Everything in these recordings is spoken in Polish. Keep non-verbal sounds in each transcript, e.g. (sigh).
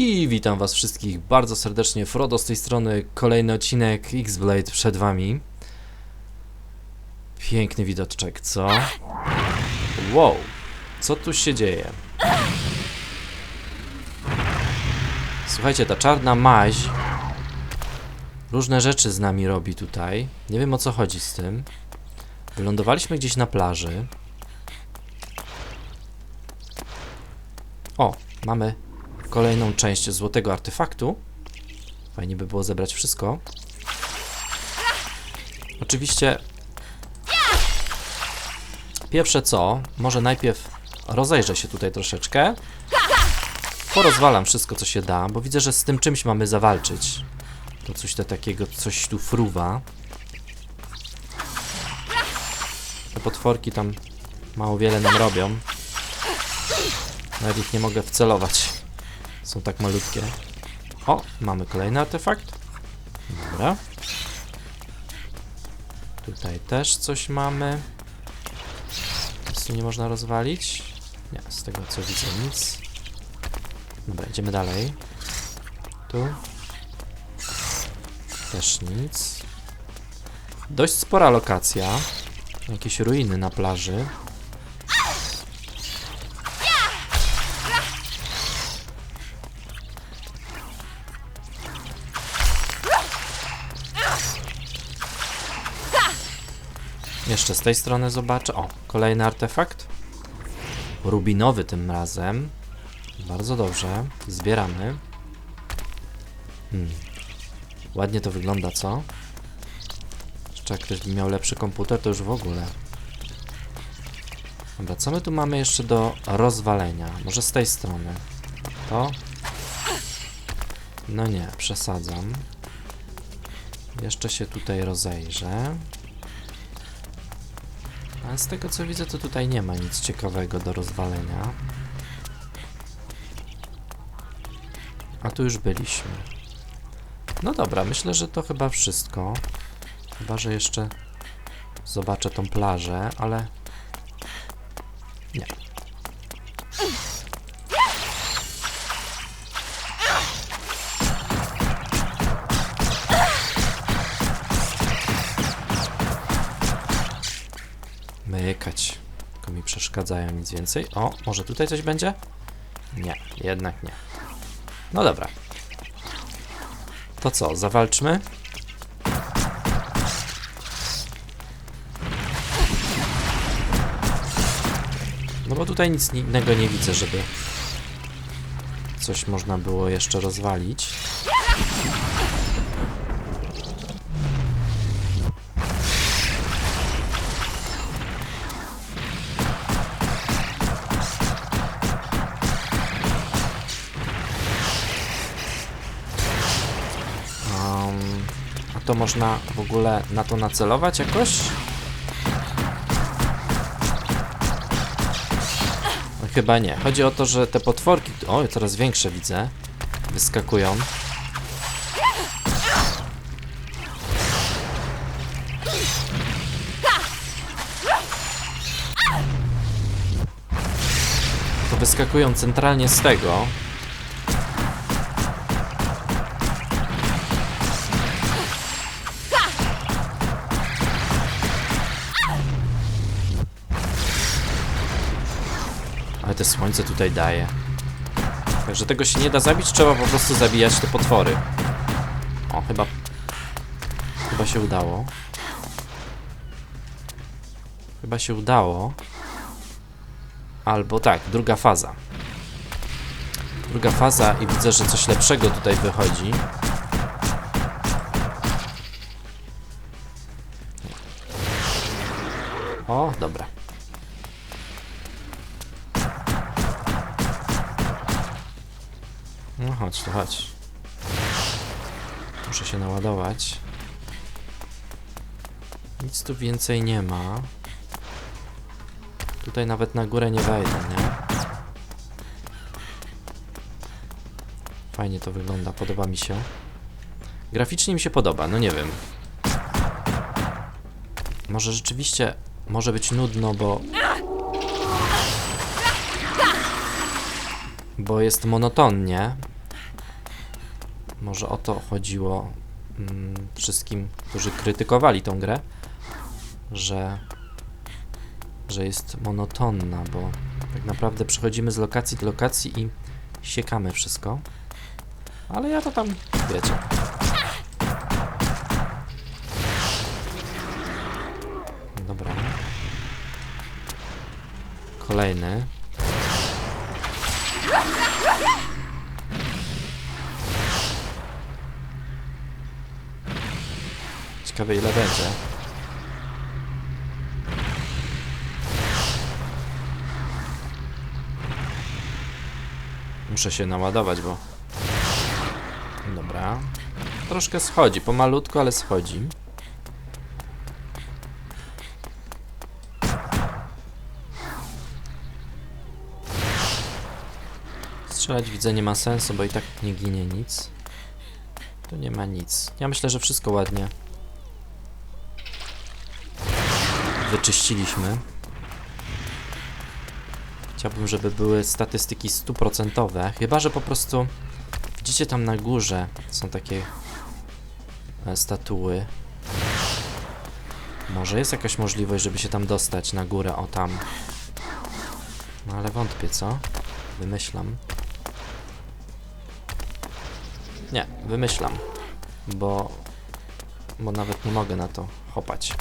I witam was wszystkich bardzo serdecznie, Frodo z tej strony, kolejny odcinek X-Blade przed wami. Piękny widoczek, co? Wow, co tu się dzieje? Słuchajcie, ta czarna maź różne rzeczy z nami robi tutaj. Nie wiem o co chodzi z tym. Wylądowaliśmy gdzieś na plaży. O, mamy kolejną część złotego artefaktu. Fajnie by było zebrać wszystko. Oczywiście. Pierwsze co, może najpierw rozejrzę się tutaj troszeczkę. Porozwalam wszystko, co się da, bo widzę, że z tym czymś mamy zawalczyć. To coś to takiego, coś tu fruwa. Te potworki tam mało wiele nam robią. Nawet ich nie mogę wcelować. Są tak malutkie. O, mamy kolejny artefakt. Dobra. Tutaj też coś mamy. Nic nie można rozwalić. Nie, z tego co widzę nic. Dobra, idziemy dalej. Tu. Też nic. Dość spora lokacja. Jakieś ruiny na plaży. Jeszcze z tej strony zobaczę. O, kolejny artefakt. Rubinowy tym razem. Bardzo dobrze. Zbieramy. Hmm. Ładnie to wygląda, co? Jeszcze jak ktoś by miał lepszy komputer, to już w ogóle. Dobra, co my tu mamy jeszcze do rozwalenia? Może z tej strony. To? No nie, przesadzam. Jeszcze się tutaj rozejrzę. Z tego co widzę, to tutaj nie ma nic ciekawego do rozwalenia. A tu już byliśmy. No dobra, myślę, że to chyba wszystko. Chyba, że jeszcze zobaczę tą plażę, ale... Mykać. Tylko mi przeszkadzają nic więcej. O, może tutaj coś będzie? Nie, jednak nie. No dobra. To co, zawalczmy? No bo tutaj nic innego nie widzę, żeby coś można było jeszcze rozwalić. Można w ogóle na to nacelować jakoś? No chyba nie. Chodzi o to, że te potworki, o coraz większe widzę, wyskakują. To wyskakują centralnie z tego, słońce tutaj daje. Także tego się nie da zabić, trzeba po prostu zabijać te potwory. O, chyba... Chyba się udało. Chyba się udało. Albo tak, druga faza. Druga faza i widzę, że coś lepszego tutaj wychodzi. O, dobra. Chodź, to chodź. Muszę się naładować. Nic tu więcej nie ma. Tutaj nawet na górę nie wejdę, nie? Fajnie to wygląda, podoba mi się. Graficznie mi się podoba, no nie wiem. Może rzeczywiście może być nudno, bo bo jest monotonnie, Może o to chodziło mm, wszystkim, którzy krytykowali tą grę, że, że jest monotonna, bo tak naprawdę przechodzimy z lokacji do lokacji i siekamy wszystko. Ale ja to tam, wiecie. Dobra. Kolejny. Ciekawe ile będzie. Muszę się naładować, bo... Dobra. Troszkę schodzi, pomalutko, ale schodzi. Strzelać widzę nie ma sensu, bo i tak nie ginie nic. Tu nie ma nic. Ja myślę, że wszystko ładnie wyczyściliśmy. Chciałbym, żeby były statystyki stuprocentowe, chyba że po prostu widzicie tam na górze są takie e, statuły. Może jest jakaś możliwość, żeby się tam dostać na górę, o tam. No ale wątpię, co? Wymyślam. Nie, wymyślam, bo, bo nawet nie mogę na to hopać.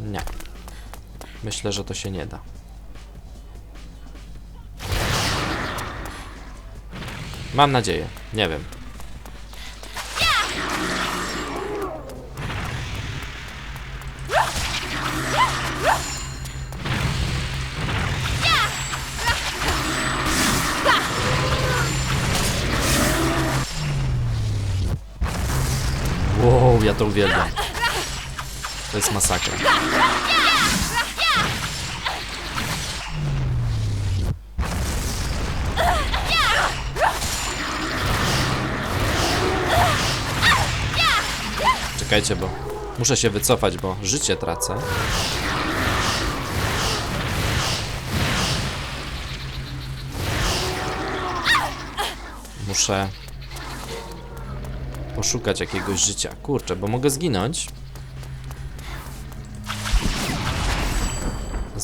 Nie. Myślę, że to się nie da. Mam nadzieję. Nie wiem. Wow, ja to uwielbiam. To jest masakra. Czekajcie, bo muszę się wycofać, bo życie tracę. Muszę poszukać jakiegoś życia. Kurczę, bo mogę zginąć.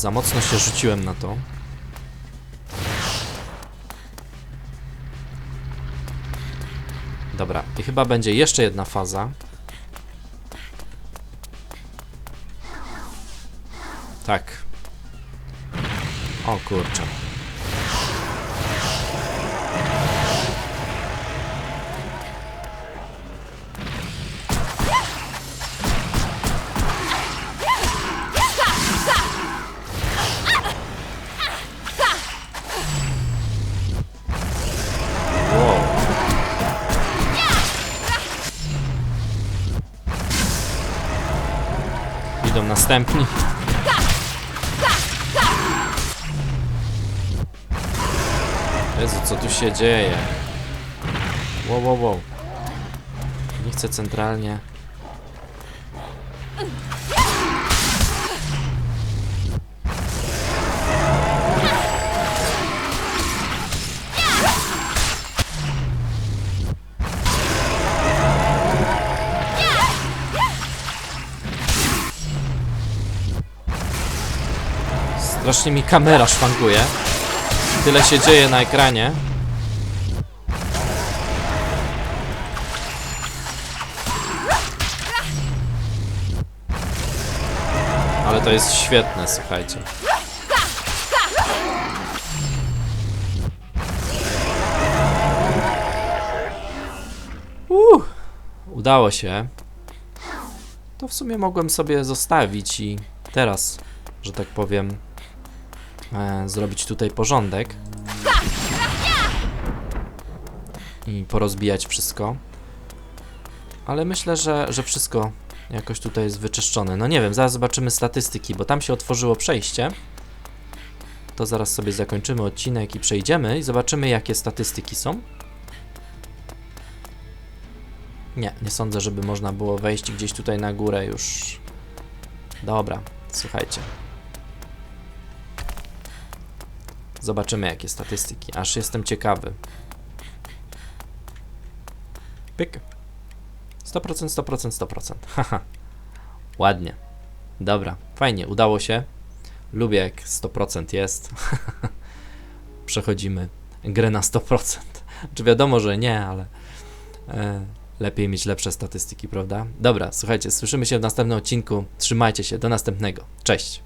Za mocno się rzuciłem na to. Dobra, i chyba będzie jeszcze jedna faza. Tak. O kurczę. Następni. Jezu, co tu się dzieje? Wow, wow, wow. Nie chcę centralnie. Strasznie mi kamera szwankuje. Tyle się dzieje na ekranie. Ale to jest świetne, słuchajcie. Uh, udało się. To w sumie mogłem sobie zostawić i teraz, że tak powiem, e, zrobić tutaj porządek i porozbijać wszystko. Ale myślę, że, że wszystko jakoś tutaj jest wyczyszczone. No nie wiem, zaraz zobaczymy statystyki, bo tam się otworzyło przejście. To zaraz sobie zakończymy odcinek i przejdziemy i zobaczymy jakie statystyki są. Nie, nie sądzę, żeby można było wejść gdzieś tutaj na górę już. Dobra, słuchajcie. Zobaczymy jakie statystyki. Aż jestem ciekawy. Pyk. 100%, 100%, 100%. Haha. Ładnie. Dobra, fajnie, udało się. Lubię jak 100% jest. (laughs) Przechodzimy grę na 100%. (laughs) Czy wiadomo, że nie, ale e, lepiej mieć lepsze statystyki, prawda? Dobra, słuchajcie, słyszymy się w następnym odcinku. Trzymajcie się, do następnego. Cześć.